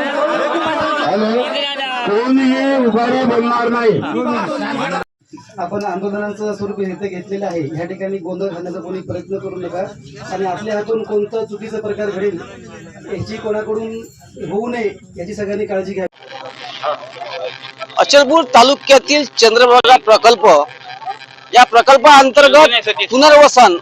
Hello. कोणीही उभारी बोलणार नाही. आपण आंदोलनाचं स्वरूप इथं घेतलेलं आहे. ह्या ठिकाणी गोंधळ घालण्याचा कोणी प्रयत्न करू नका. आणि आपल्या हातून कोणता चुकीचा प्रकार घडेल याची कोणाकडून होऊ नये याची सगळ्यांनी काळजी घ्या. अचलपूर तालुक्यातील चंद्रभागा प्रकल्प या प्रकल्पाअंतर्गत पुनर्वसन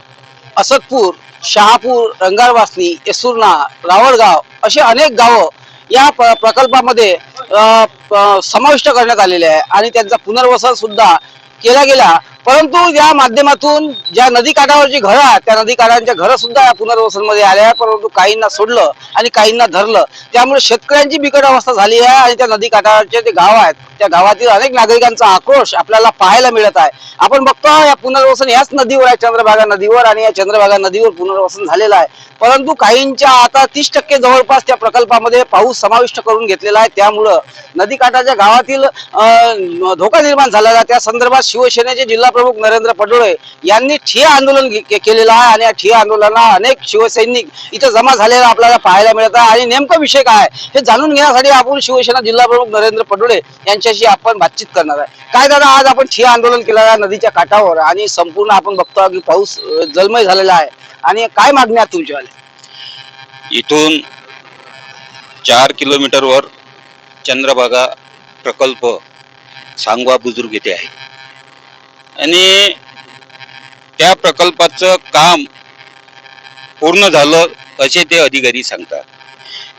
असदपूर शहापूर रंगारवासनी येसुर्णा रावळगाव असे अनेक गावं या प्र- प्रकल्पामध्ये समाविष्ट करण्यात आलेले आहे. आणि त्यांचा पुनर्वसन सुद्धा केला गेला परंतु या माध्यमातून ज्या नदी काठावरची घरं आहेत त्या नदी काठांच्या घरं सुद्धा या पुनर्वसनमध्ये आल्या आहे परंतु काहींना सोडलं आणि काहींना धरलं. त्यामुळे शेतकऱ्यांची बिकट अवस्था झाली आहे आणि त्या नदी काठावरचे जे गाव आहेत त्या गावातील अनेक नागरिकांचा आक्रोश आपल्याला पाहायला मिळत आहे. आपण बघतो या पुनर्वसन याच नदीवर आहे चंद्रभागा नदीवर आणि या चंद्रभागा नदीवर पुनर्वसन झालेलं आहे. परंतु काहींच्या आता तीस टक्के जवळपास त्या प्रकल्पामध्ये पाऊस समाविष्ट करून घेतलेला आहे. त्यामुळं नदीकाठाच्या गावातील धोका निर्माण झालेला आहे. त्या संदर्भात शिवसेनेचे जिल्हा प्रमुख नरेंद्र पटोळे यांनी ठिय्या आंदोलन केलेलं आहे आणि या ठिय्या आंदोलनाला अनेक शिवसैनिक इथं जमा झालेला आपल्याला पाहायला मिळत आहे. आणि नेमका विषय काय हे जाणून घेण्यासाठी आपण शिवसेना जिल्हा प्रमुख नरेंद्र पटोळे यांच्याशी आपण बातचीत करणार आहे. काय दादा आज आपण ठिय्या आंदोलन केलं आहे नदीच्या काठावर आणि संपूर्ण आपण बघतो की पाऊस जलमय झालेला आहे. आणि काय मागण्या आहेत तुमच्या इथून चार किलोमीटरवर चंद्रभागा प्रकल्प सांगवा बुजुर्ग येथे आहे. आणि त्या प्रकल्पाचं काम पूर्ण झालं असे ते अधिकारी सांगतात.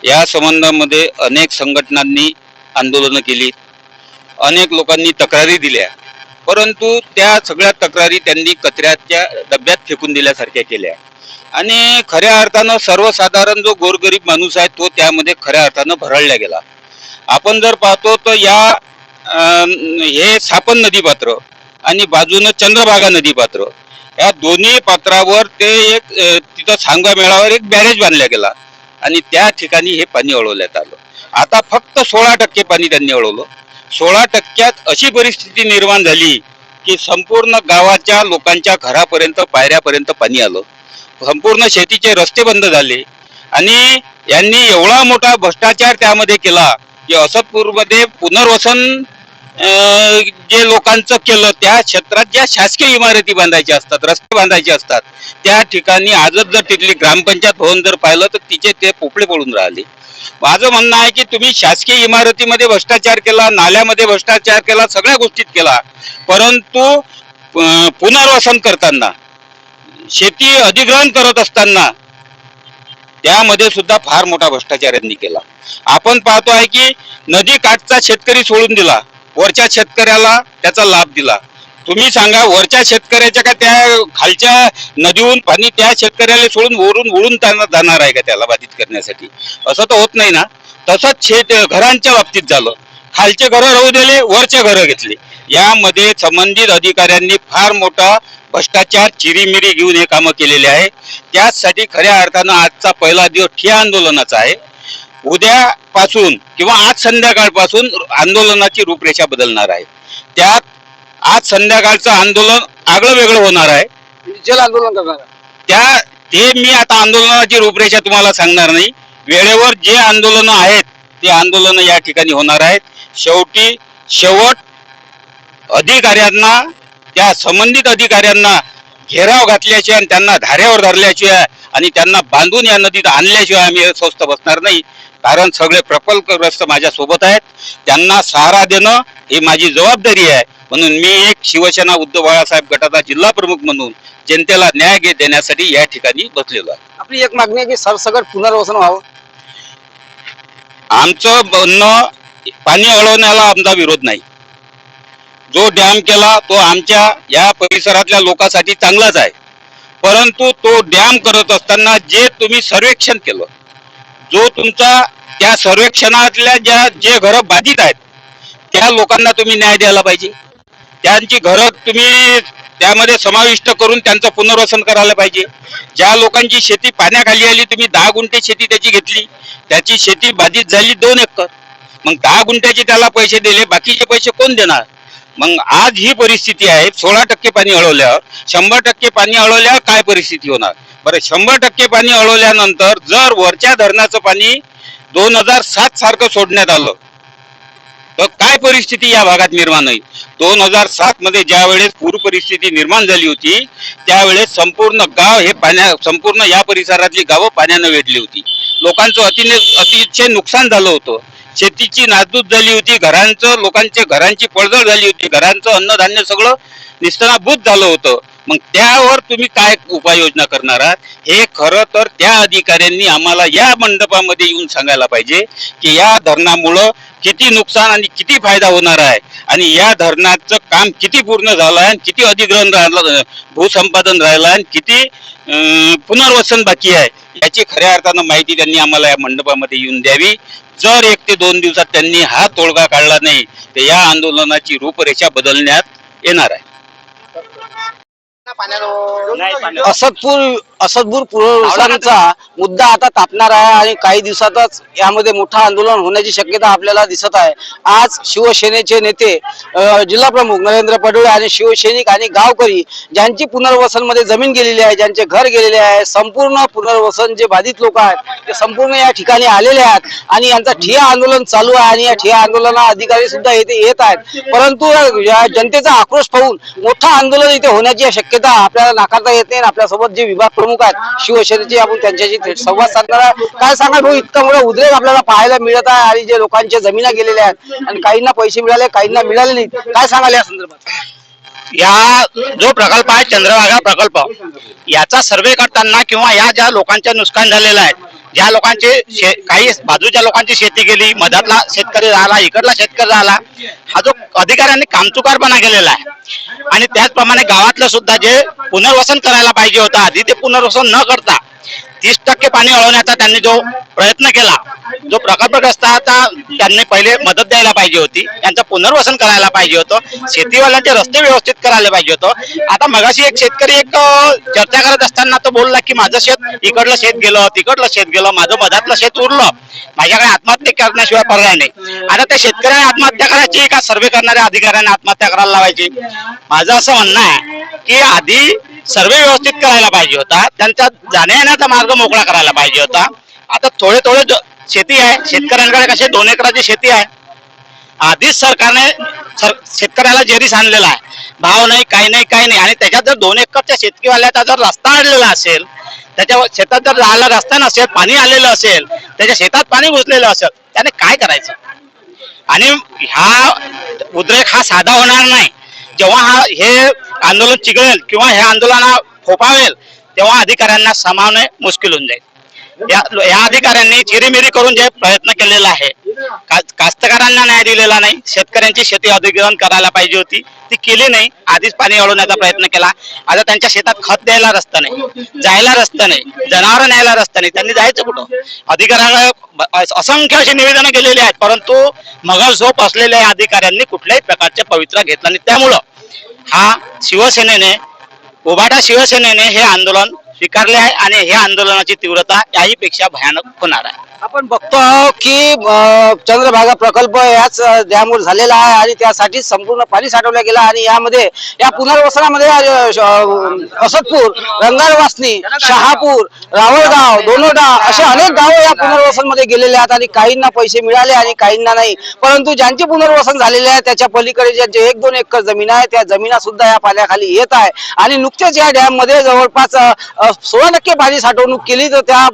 या संबंधामध्ये अनेक संघटनांनी आंदोलनं केली. अनेक लोकांनी तक्रारी दिल्या. परंतु त्या सगळ्या तक्रारी त्यांनी कचऱ्याच्या डब्यात फेकून दिल्यासारख्या केल्या. आणि खऱ्या अर्थानं सर्वसाधारण जो गोरगरीब माणूस आहे तो त्यामध्ये खऱ्या अर्थानं भरळला गेला. आपण जर पाहतो तर या हे सापन नदी पात्र आणि बाजूनं चंद्रभागा नदी पात्र. या दोन्ही पात्रावर ते एक तिथं सांगा मेळावर एक बॅरेज बांधला गेला. आणि त्या ठिकाणी हे पाणी अडवण्यात आलं. आता फक्त सोळा टक्के पाणी त्यांनी अडवलं सोळा टक्क्यात अशी परिस्थिती निर्माण झाली की संपूर्ण गावाच्या लोकांच्या घरापर्यंत पायऱ्यापर्यंत पाणी आलं. संपूर्ण शेतीचे रस्ते बंद झाले. आणि यांनी एवढा मोठा भ्रष्टाचार त्यामध्ये केला की असतपूरमध्ये पुनर्वसन जे लोकांचं केलं त्या क्षेत्रात ज्या शासकीय इमारती बांधायच्या असतात रस्ते बांधायचे असतात त्या ठिकाणी आजच जर तिथली ग्रामपंचायत भवन जर पाहिलं तर तिचे ते पोपळे पडून राहिले. माझं म्हणणं आहे की तुम्ही शासकीय इमारतीमध्ये भ्रष्टाचार केला नाल्यामध्ये भ्रष्टाचार केला सगळ्या गोष्टीत केला परंतु पुनर्वसन करताना शेती अधिग्रहण करत असताना त्यामध्ये सुद्धा फार मोठा भ्रष्टाचार यांनी केला. आपण पाहतो आहे की नदी काठचा शेतकरी सोडून दिला. वरच्या शेतकऱ्याला त्याचा लाभ दिला. तुम्ही सांगा वरच्या शेतकऱ्याच्या का त्या खालच्या नदीहून पाणी त्या शेतकऱ्याला सोडून वरून उडून त्यांना जाणार आहे का त्याला बाधित करण्यासाठी? असं तर होत नाही ना. तसंच शेत घरांच्या बाबतीत झालं. खालचे घरं राहू दिले वरचे घरं घेतले. यामध्ये संबंधित अधिकाऱ्यांनी फार मोठा भ्रष्टाचार चिरीमिरी घेऊन हे कामं केलेले आहे. त्याचसाठी खऱ्या अर्थानं आजचा पहिला दिवस ठिया आंदोलनाचा आहे. उद्यापासून किंवा आज संध्याकाळपासून आंदोलनाची रूपरेषा बदलणार आहे. त्यात आज संध्याकाळचं आंदोलन आगळं वेगळं होणार आहे. जल आंदोलन करणार त्या ते मी आता आंदोलनाची रूपरेषा तुम्हाला सांगणार नाही. वेळेवर जे आंदोलनं आहेत ते आंदोलनं या ठिकाणी होणार आहेत. शेवटी शेवट अधिकाऱ्यांना त्या संबंधित अधिकाऱ्यांना घेराव घातल्याशिवाय आणि त्यांना धाऱ्यावर धरल्याशिवाय आणि त्यांना बांधून या नदीत आणल्याशिवाय आम्ही स्वस्थ बसणार नाही. कारण सगळे प्रकल्पग्रस्त माझ्या सोबत आहेत. त्यांना सहारा देणं ही माझी जबाबदारी आहे. म्हणून मी एक शिवसेना उद्धव बाळासाहेब गटाचा जिल्हा प्रमुख म्हणून जनतेला न्याय देण्यासाठी या ठिकाणी बसलेलो आहे. आपली एक मागणी आहे की सरसकट पुनर्वसन व्हावं. आमचं म्हणणं पाणी अडवण्याला आमचा विरोध नाही. जो डॅम केला तो आमच्या या परिसरातल्या लोकांसाठी चांगलाच आहे. परंतु तो डॅम करत असताना जे तुम्ही सर्वेक्षण केलं जो तुमचा त्या सर्वेक्षणातल्या ज्या जे घरं बाधित आहेत त्या लोकांना तुम्ही न्याय द्यायला पाहिजे. त्यांची घरं तुम्ही त्यामध्ये समाविष्ट करून त्यांचं पुनर्वसन करायला पाहिजे. ज्या लोकांची शेती पाण्याखाली आली तुम्ही दहा गुंठे शेती त्याची घेतली. त्याची शेती बाधित झाली दोन एकर. मग दहा गुंठ्याचे त्याला पैसे दिले बाकीचे पैसे कोण देणार? मग आज ही परिस्थिती आहे सोळा टक्के पाणी अळवल्यावर शंभर टक्के पाणी अळवल्यावर काय परिस्थिती होणार? बरं शंभर टक्के पाणी अळवल्यानंतर जर वरच्या धरणाचं पाणी दोन हजार सात सारखं सोडण्यात आलं तर काय परिस्थिती या भागात निर्माण होईल? दोन हजार सात मध्ये ज्या वेळेस पूर परिस्थिती निर्माण झाली होती त्यावेळेस संपूर्ण गाव हे पाण्या संपूर्ण या परिसरातली गावं पाण्यानं वेढली होती. लोकांचं अतिने अतिशय नुकसान झालं होतं. शेतीची नासधूस झाली होती घरांचं लोकांच्या घरांची पडझड झाली होती घरांचं अन्नधान्य सगळं निस्तनाभूत झालं होतं. मग त्यावर तुम्ही काय उपाययोजना करणार आहात? हे खरं तर त्या अधिकाऱ्यांनी आम्हाला या मंडपामध्ये येऊन सांगायला पाहिजे की या धरणामुळं किती नुकसान आणि किती फायदा होणार आहे. आणि या धरणाचं काम किती पूर्ण झालं आहे आणि किती अधिग्रहण राहिलं भूसंपादन राहिलं आहे आणि किती पुनर्वसन बाकी आहे याची खऱ्या अर्थानं माहिती त्यांनी आम्हाला या मंडपामध्ये येऊन द्यावी. जर एक ते दोन दिवसात त्यांनी हा तोडगा काढला नाही तर या आंदोलनाची रूपरेषा बदलण्यात येणार आहे. असदपूर असदपूर पुनर्वसनाचा मुद्दा आता तापणार आहे आणि काही दिवसातच यामध्ये मोठं आंदोलन होण्याची शक्यता आपल्याला दिसत आहे. आज शिवसेनेचे नेते जिल्हा प्रमुख नरेंद्र पडोळे आणि शिवसैनिक आणि गावकरी ज्यांची पुनर्वसनमध्ये जमीन गेलेली आहे ज्यांचे घर गेलेले आहे संपूर्ण पुनर्वसन जे बाधित लोक आहेत ते संपूर्ण या ठिकाणी आलेले आहेत आणि यांचा ठिया आंदोलन चालू आहे आणि या ठिया आंदोलनाला अधिकारी सुद्धा येथे येत आहेत. परंतु या जनतेचा आक्रोश पाहून मोठं आंदोलन इथे होण्याची शक्यता आपल्याला नाकारता येत नाही आपल्यासोबत जे विभाग प्रमुख आहेत आपण त्यांच्याशी थेट संवाद साधणार आहे. काय सांगा भाऊ हो, इतका मोठा उद्रेक आपल्याला पाहायला मिळत आहे आणि जे लोकांच्या जमिना गेलेल्या आहेत आणि काहींना पैसे मिळाले काहींना मिळाले नाही काय सांगाल या संदर्भात? या जो प्रकल्प आहे चंद्रभागा प्रकल्प याचा सर्वे करताना किंवा या ज्या लोकांच्या नुकसान झालेलं आहे ज्या लोकांचे शे- काही बाजूच्या लोकांची शेती गेली मधातला शेतकरी राहिला इकडला शेतकरी राहिला हा जो अधिकाऱ्यांनी कामचुकारपणा केलेला आहे. आणि त्याचप्रमाणे गावातलं सुद्धा जे पुनर्वसन करायला पाहिजे होतं आधी ते पुनर्वसन न करता तीस टक्के पाणी वळवण्याचा त्यांनी जो प्रयत्न केला जो प्रकल्पग्रस्त आता त्यांनी पहिले मदत द्यायला पाहिजे होती. त्यांचं पुनर्वसन करायला पाहिजे होतं. शेतीवाल्यांचे रस्ते व्यवस्थित करायला पाहिजे होतं. आता मगाशी एक शेतकरी एक चर्चा करत असताना तो बोलला की माझं शेत इकडलं शेत गेलं तिकडलं शेत गेलं माझं मधातलं शेत उरलं. माझ्याकडे आत्महत्या करण्याशिवाय पर्याय नाही. आता त्या शेतकऱ्याने आत्महत्या करायची का सर्वे करणाऱ्या अधिकाऱ्यांना आत्महत्या करायला लावायची? माझं असं म्हणणं आहे की आधी सर्वे व्यवस्थित करायला पाहिजे होता. त्यांचा जाण्या येण्याचा मार्ग मोकळा करायला पाहिजे होता. आता थोडे थोडे शेती आहे. शेतकऱ्यांकडे कसे दोन एकराची शेती आहे. आधीच सरकारने सर शेतकऱ्याला जेरीस आणलेला आहे. भाव नाही काही नाही काही नाही. आणि त्याच्यात जर दोन एकरच्या शेतकीवाल्याचा जर रस्ता आणलेला असेल त्याच्या शेतात जर राहायला रस्ता नसेल पाणी आलेलं असेल त्याच्या शेतात पाणी घुसलेलं असेल त्याने काय करायचं? आणि हा उद्रेक हा साधा होणार नाही. जेव्हा हा हे आंदोलन चिघळेल किंवा हे आंदोलन फोपावेल तेव्हा अधिकाऱ्यांना सामावणे मुश्किल होऊन जाईल. या या अधिकाऱ्यांनी चिरीमिरी करून जे प्रयत्न केलेला आहे कास्तकारांना न्याय दिलेला नाही. शेतकऱ्यांची शेती अधिग्रहण करायला पाहिजे होती. ती केली नाही. आधीच पाणी अडवण्याचा प्रयत्न केला. आता त्यांच्या शेतात खत द्यायला रस्ता नाही. जायला रस्ता नाही. जनावर न्यायला रस्ता नाही. त्यांनी जायचं कुठं? अधिकाऱ्याला असंख्य अशी निवेदनं केलेली आहेत. परंतु मगर झोप असलेल्या अधिकाऱ्यांनी कुठल्याही प्रकारचे पवित्रा घेतला नाही. त्यामुळं हा शिवसेनेने उभाटा शिवसेनेने हे आंदोलन स्वीकारले आहे आणि हे आंदोलनाची तीव्रता याहीपेक्षा भयानक होणार आहे. आपण बघतो आहोत की चंद्रभागा प्रकल्प याच अ, डॅमवर झालेला आहे आणि त्यासाठी संपूर्ण पाणी साठवलं गेलं आणि यामध्ये या पुनर्वसनामध्ये अ, असदपूर रंगारवासनी शहापूर रावळगाव दोनोडा असे अनेक गावं या पुनर्वसनमध्ये गेलेले आहेत आणि काहींना पैसे मिळाले आणि काहींना नाही. परंतु ज्यांचे पुनर्वसन झालेले आहे त्याच्या पलीकडे ज्यांचे एक दोन एकर जमीन आहे त्या जमिना सुद्धा या पाण्याखाली येत आहे. आणि नुकतेच या डॅममध्ये जवळपास सोळा टक्के पाणी साठवणूक केली तर त्या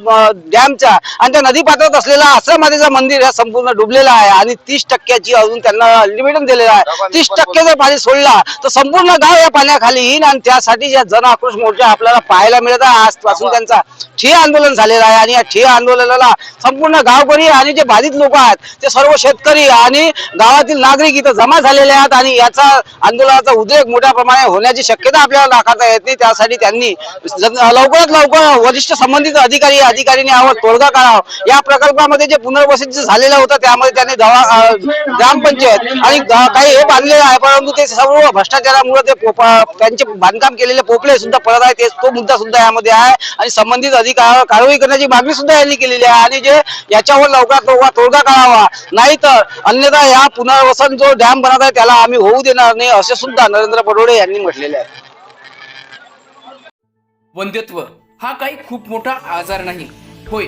डॅमच्या आणि त्या नदी पात्रात असलेला आश्रमादेचं मंदिर हे संपूर्ण डुबलेलं आहे आणि तीस टक्क्याची अजून त्यांना अल्टिमेटम दिलेलं आहे. तीस टक्के जर पाणी सोडला तर संपूर्ण गाव या पाण्याखाली येईल आणि त्यासाठी ज्या जन आक्रोश मोर्चा आपल्याला पाहायला मिळत आहे. आजपासून त्यांचा ठिय्या आंदोलन झालेलं आहे आणि या ठिय्या आंदोलनाला संपूर्ण गावकरी आणि जे बाधित लोक आहेत ते सर्व शेतकरी आणि गावातील नागरिक इथं जमा झालेले आहेत आणि याचा आंदोलनाचा उद्रेक मोठ्या प्रमाणात होण्याची शक्यता आपल्याला नाकारता येत नाही. त्यासाठी त्यांनी लवकरात लवकर वरिष्ठ संबंधित अधिकारी अधिकाऱ्यांनी यावर तोडगा काढावा. या प्रकल्पामध्ये जे पुनर्वसित झालेला झालेलं होतं त्यामध्ये त्यांनी दवा ग्रामपंचायत आणि काही हे बांधलेलं आहे परंतु ते सर्व भ्रष्टाचारामुळे ते त्यांचे बांधकाम केलेले पोपले सुद्धा परत आहे ते तो मुद्दा सुद्धा यामध्ये आहे. आणि संबंधित अधिकार कारवाई करण्याची मागणी सुद्धा यांनी केलेली आहे. आणि जे याच्यावर लवकरात लवकर तोडगा काढावा नाहीतर अन्यथा या पुनर्वसन जो डॅम बनत आहे त्याला आम्ही होऊ देणार नाही असे सुद्धा नरेंद्र पडोळे यांनी म्हटलेले आहे. वंध्यत्व हा काही खूप मोठा आजार नाही. होय